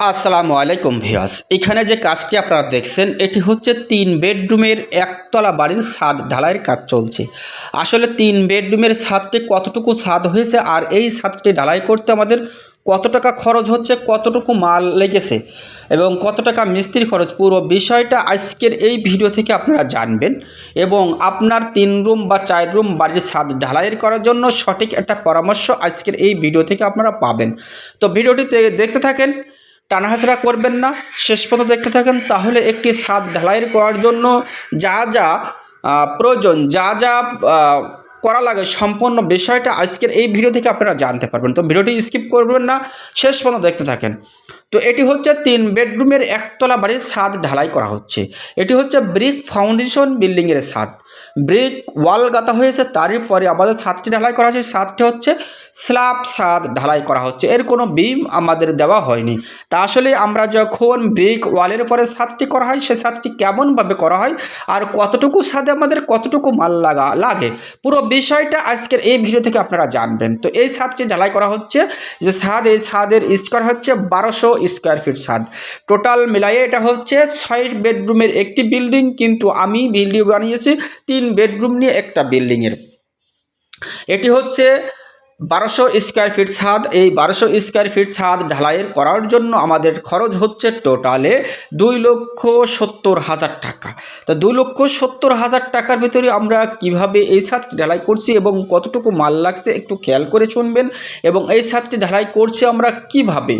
আসসালামু আলাইকুম ভিয়াস এখানে যে কাজটি আপনারা দেখছেন, এটি হচ্ছে তিন বেডরুমের একতলা বাড়ির ছাদ ঢালাইয়ের কাজ চলছে। আসলে তিন বেডরুমের ছাদটি কতটুকু ছাদ হয়েছে আর এই ছাদটি ঢালাই করতে আমাদের কত টাকা খরচ হচ্ছে, কতটুকু মাল লেগেছে এবং কত টাকা মিস্ত্রি খরচ, পুরো বিষয়টা আজকের এই ভিডিও থেকে আপনারা জানবেন এবং আপনার তিন রুম বা চার রুম বাড়ির ছাদ ঢালাইয়ের করার জন্য সঠিক একটা পরামর্শ আজকের এই ভিডিও থেকে আপনারা পাবেন। তো ভিডিওটিতে দেখতে থাকেন টানাহাসড়া করবেন না। শেষ পর্যন্ত দেখতে থাকেন, তাহলে একটি ছাদ ঢালাইয়ের করার জন্য যা যা প্রয়োজন, যা যা করা লাগে সম্পূর্ণ বিষয়টা আজকের এই ভিডিও থেকে আপনারা জানতে পারবেন। তো ভিডিওটি স্কিপ করবেন না, শেষ পর্যন্ত দেখতে থাকেন। তো এটি হচ্ছে তিন বেডরুমের একতলা বাড়ির ছাদ ঢালাই করা হচ্ছে। এটি হচ্ছে ব্রিক ফাউন্ডেশন বিল্ডিংয়ের ছাদ ব্রিক ওয়াল গাঁথা হয়েছে তারই পরে আমাদের ছাদটি ঢালাই করা হচ্ছে ছাদটি হচ্ছে স্ল্যাব ছাদ ঢালাই করা হচ্ছে। এর কোনো বিম আমাদের দেওয়া হয়নি। তা আসলে আমরা যখন ব্রিক ওয়ালের পরে ছাদটি করা হয়, সে ছাদটি কেমনভাবে করা হয় আর কতটুকু ছাদে আমাদের কতটুকু মাল লাগা, লাগে? পুরো বিষয়টা আজকের এই ভিডিও থেকে আপনারা জানবেন। তো এই ছাদটি ঢালাই করা হচ্ছে যে ছাদ এই ছাদের স্কোয়ার হচ্ছে বারোশো স্কোয়ার ফিট ছাদ টোটাল মিলাইয়ে এটা হচ্ছে ছয় বেডরুমের একটি বিল্ডিং, কিন্তু আমি ভিডিও বানিয়েছি তিন বেডরুম নিয়ে একটা বিল্ডিংয়ের। এটি হচ্ছে বারোশো স্কোয়ার ফিট ছাদ। এই বারোশো স্কোয়ার ফিট ছাদ ঢালাইয়ের করার জন্য আমাদের খরচ হচ্ছে টোটালে দুই লক্ষ সত্তর হাজার টাকা। তো দুই লক্ষ সত্তর হাজার টাকার ভিতরে আমরা কীভাবে এই ছাদটি ঢালাই করছি এবং কতটুকু মাল লাগছে একটু খেয়াল করে শুনবেন। এবং এই ছাদটি ঢালাই করছি আমরা কীভাবে?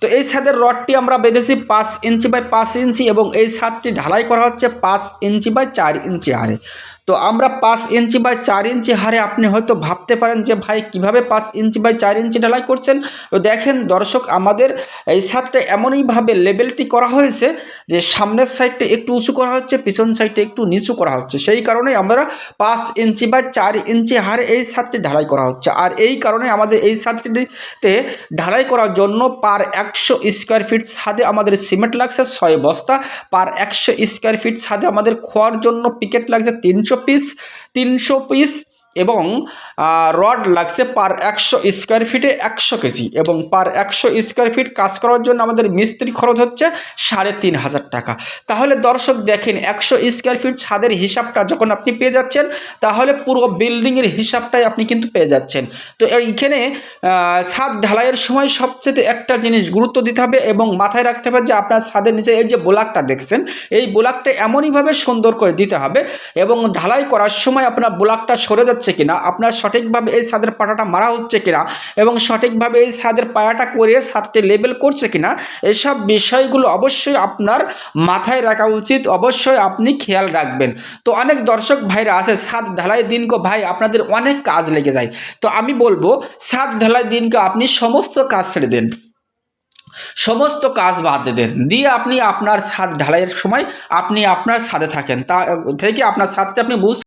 তো এই ছাদের রডটি আমরা বেঁধেছি পাঁচ ইঞ্চি বাই পাঁচ ইঞ্চি এবং এই ছাদটি ঢালাই করা হচ্ছে পাঁচ ইঞ্চি বাই চার ইঞ্চি হারে। তো আমরা পাঁচ ইঞ্চি বাই চার ইঞ্চি হারে আপনি হয়তো ভাবতে পারেন যে, ভাই, কীভাবে পাঁচ ইঞ্চি বাই চার ইঞ্চি ঢালাই করছেন? তো দেখেন দর্শক, আমাদের এই ছাদটা এমনইভাবে লেভেলটি করা হয়েছে যে, সামনের সাইডটা একটু উঁচু করা হচ্ছে, পিছন সাইডটা একটু নিচু করা হচ্ছে। সেই কারণে আমরা পাঁচ ইঞ্চি বাই চার ইঞ্চি হারে এই ছাদটি ঢালাই করা হচ্ছে। আর এই কারণে আমাদের এই ছাদটিতে ঢালাই করার জন্য পার একশো স্কোয়ার ফিট ছাদে আমাদের সিমেন্ট লাগছে, ছয় বস্তা। পার একশো স্কোয়ার ফিট ছাদে আমাদের খোয়ার জন্য পিকেট লাগছে তিনশো পিস তিনশো পিস এবং রড লাগছে পার একশো স্কোয়ার ফিটে একশো কেজি এবং পার একশো স্কোয়ার ফিট কাজ করার জন্য আমাদের মিস্ত্রি খরচ হচ্ছে সাড়ে তিন হাজার টাকা। তাহলে দর্শক দেখেন, একশো স্কোয়ার ফিট ছাদের হিসাবটা যখন আপনি পেয়ে যাচ্ছেন, তাহলে পুরো বিল্ডিংয়ের হিসাবটাই আপনি কিন্তু পেয়ে যাচ্ছেন। তো এইখানে ছাদ ঢালাইয়ের সময় সবচেয়ে একটা জিনিস গুরুত্ব দিতে হবে এবং মাথায় রাখতে হবে যে আপনার ছাদের নিচে এই যে বোলাকটা দেখছেন, এই বোলাকটা এমনইভাবে সুন্দর করে দিতে হবে এবং ঢালাই করার সময় আপনার বোলাকটা সরে যাচ্ছে কিনা, আপনার সঠিকভাবে এই ছাদের পাটাটা মারা হচ্ছে কিনা এবং সঠিকভাবে এই ছাদের পায়াটা করে ছাদটি লেবেল করছে কিনা, এসব বিষয়গুলো অবশ্যই আপনার মাথায় রাখা উচিত, অবশ্যই আপনি খেয়াল রাখবেন। তো অনেক দর্শক ভাইরা আছে ছাদ ঢালাই দিনকে ভাই আপনাদের অনেক কাজ লেগে যায়। তো আমি বলব ছাদ ঢালাই দিনকে আপনি সমস্ত কাজ ছেড়ে দেন। সমস্ত কাজ বাদ দেন। দিয়ে আপনি আপনার ছাদ ঢালাইয়ের সময় আপনি আপনার ছাদে থাকেন। তা থেকে আপনার ছাদটা আপনি বুঝ